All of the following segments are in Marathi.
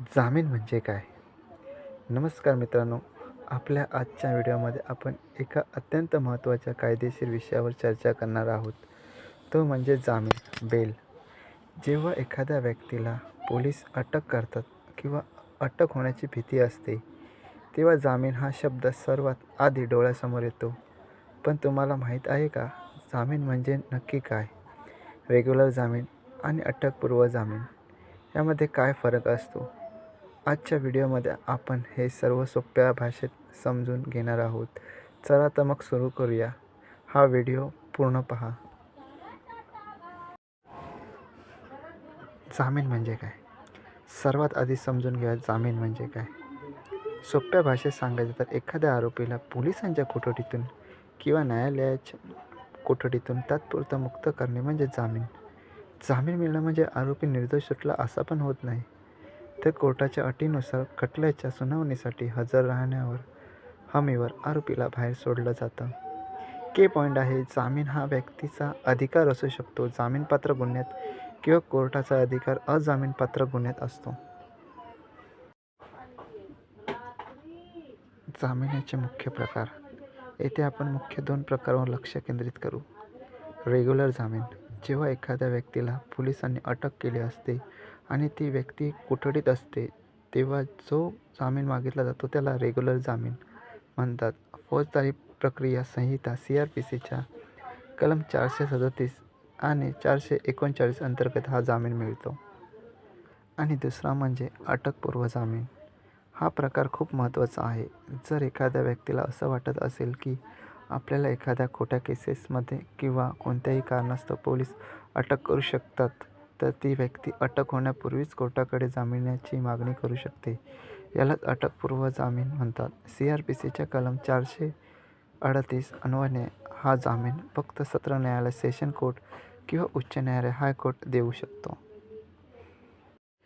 जामीन म्हणजे काय? नमस्कार मित्रांनो आपल्या आजच्या व्हिडिओमध्ये आपण एका अत्यंत महत्त्वाच्या कायदेशीर विषयावर चर्चा करणार आहोत. तो म्हणजे जामीन बेल. जेव्हा एखाद्या व्यक्तीला पोलीस अटक करतात किंवा अटक होण्याची भीती असते तेव्हा जामीन हा शब्द सर्वात आधी डोळ्यासमोर येतो. पण तुम्हाला माहीत आहे का जामीन म्हणजे नक्की काय? रेग्युलर जामीन आणि अटकपूर्व जामीन यामध्ये काय फरक असतो? आजच्या व्हिडिओमध्ये आपण हे सर्व सोप्या भाषेत समजून घेणार आहोत. चला तर मग सुरू करूया. हा व्हिडिओ पूर्ण पहा. जामीन म्हणजे काय? सर्वात आधी समजून घ्या जामीन म्हणजे काय? सोप्या भाषेत सांगायचं तर एखाद्या आरोपीला पोलिसांच्या कोठडीतून किंवा न्यायालयाच्या कोठडीतून तात्पुरता मुक्त करणे म्हणजे जामीन. जामीन मिळणं म्हणजे आरोपी निर्दोष सुटला असा पण होत नाही. तर कोर्टाच्या अटीनुसार खटल्याच्या सुनावणीसाठी हजर राहण्यावर हमीवर आरोपीला बाहेर सोडलं जातं. के पॉईंट आहे जामीन हा व्यक्तीचा अधिकार असू शकतो. जामीनपात्र गुन्ह्यात किंवा कोर्टाचा अधिकार अजामीनपात्र गुन्ह्यात असतो. जामिनाचे मुख्य प्रकार. येथे आपण मुख्य दोन प्रकारांवर लक्ष केंद्रित करू. रेग्युलर जामीन. जेव्हा एखाद्या व्यक्तीला पोलिसांनी अटक केली असते आणि ती व्यक्ती कोठडीत असते तेव्हा जो जामीन मागितला जातो त्याला रेग्युलर जामीन म्हणतात. फौजदारी प्रक्रिया संहिता सी आर पी सीच्या कलम चारशे सदतीस आणि चारशे एकोणचाळीस अंतर्गत हा जामीन मिळतो. आणि दुसरा म्हणजे अटकपूर्व जामीन. हा प्रकार खूप महत्त्वाचा आहे. जर एखाद्या व्यक्तीला असं वाटत असेल की आपल्याला एखाद्या खोट्या केसेसमध्ये किंवा कोणत्याही कारणास्तव पोलीस अटक करू शकतात तर ती व्यक्ती अटक होण्यापूर्वीच कोर्टाकडे जामिनाची मागणी करू शकते. यालाच अटकपूर्व जामीन म्हणतात. सी आर पी सीच्या कलम चारशे अडतीस अन्वयाने हा जामीन फक्त सत्र न्यायालय सेशन कोर्ट किंवा उच्च न्यायालय हायकोर्ट देऊ शकतो.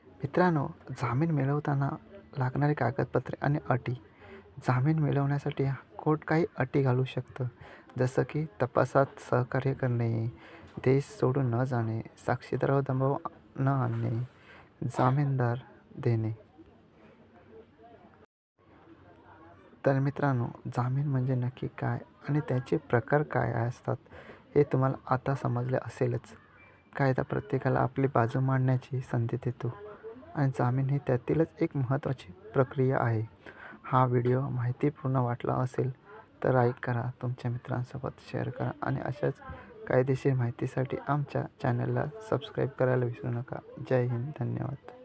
मित्रांनो जामीन मिळवताना लागणारी कागदपत्रे आणि अटी. जामीन मिळवण्यासाठी कोर्ट काही अटी घालू शकतं. जसं की तपासात सहकार्य करणे देश सोडून न जाणे साक्षीदारावर दबाव न आणणे जामीनदार देणे. तर मित्रांनो जामीन म्हणजे नक्की काय आणि त्याचे प्रकार काय असतात हे तुम्हाला आता समजले असेलच. कायदा प्रत्येकाला आपली बाजू मांडण्याची संधी देतो आणि जामीन ही त्यातीलच एक महत्त्वाची प्रक्रिया आहे. हा व्हिडिओ माहितीपूर्ण वाटला असेल तर लाईक करा तुमच्या मित्रांसोबत शेअर करा आणि अशाच कायदेशीर माहितीसाठी आमच्या चॅनलला सबस्क्राईब करायला विसरू नका. जय हिंद. धन्यवाद.